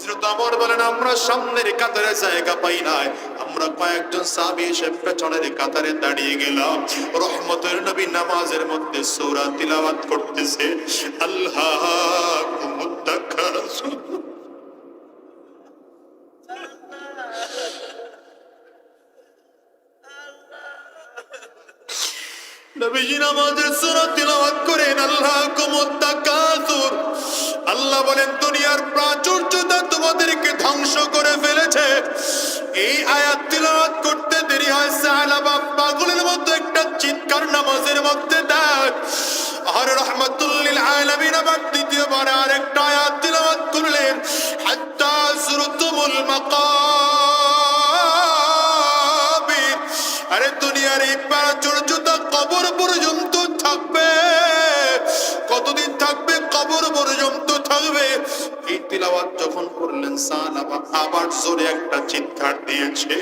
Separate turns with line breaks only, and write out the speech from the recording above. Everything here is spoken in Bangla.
হযরত আমর বলেন, আমরা সামনের কাতারে জায়গা পাই নাই। আমরা কয়েকজন এসে পেছনের কাতারে দাঁড়িয়ে গেলাম। রহমতের নবী নামাজের মধ্যে করতেছে। আল্লাহ করেন, আল্লাহ আল্লাহ বলেন, দুনিয়ার প্রাচুর্যতা ধ্বংস করে ফেলেছে। এই আয়াত তিলাওয়াত করতে দেরি হয় সালাবা পাগলের মতো একটা চিৎকার নামাজের মধ্যে দেখ আর রহমাতুল্লিল আলামিন আবার দ্বিতীয়বার আরেকটা আয়াত তিলাওয়াত করলেন, হাত্তা জুরতুমুল মাকাবির আরে দুনিয়ার এই প্রাচুর্যতা কবর পর্যন্ত থাকবে। কতদিন থাকবে? কবর পর্যন্ত থাকবে। এই তিলাওয়াত যখন করলেন সাহাবা আবার জোরে একটা চিৎকার দিয়েছে।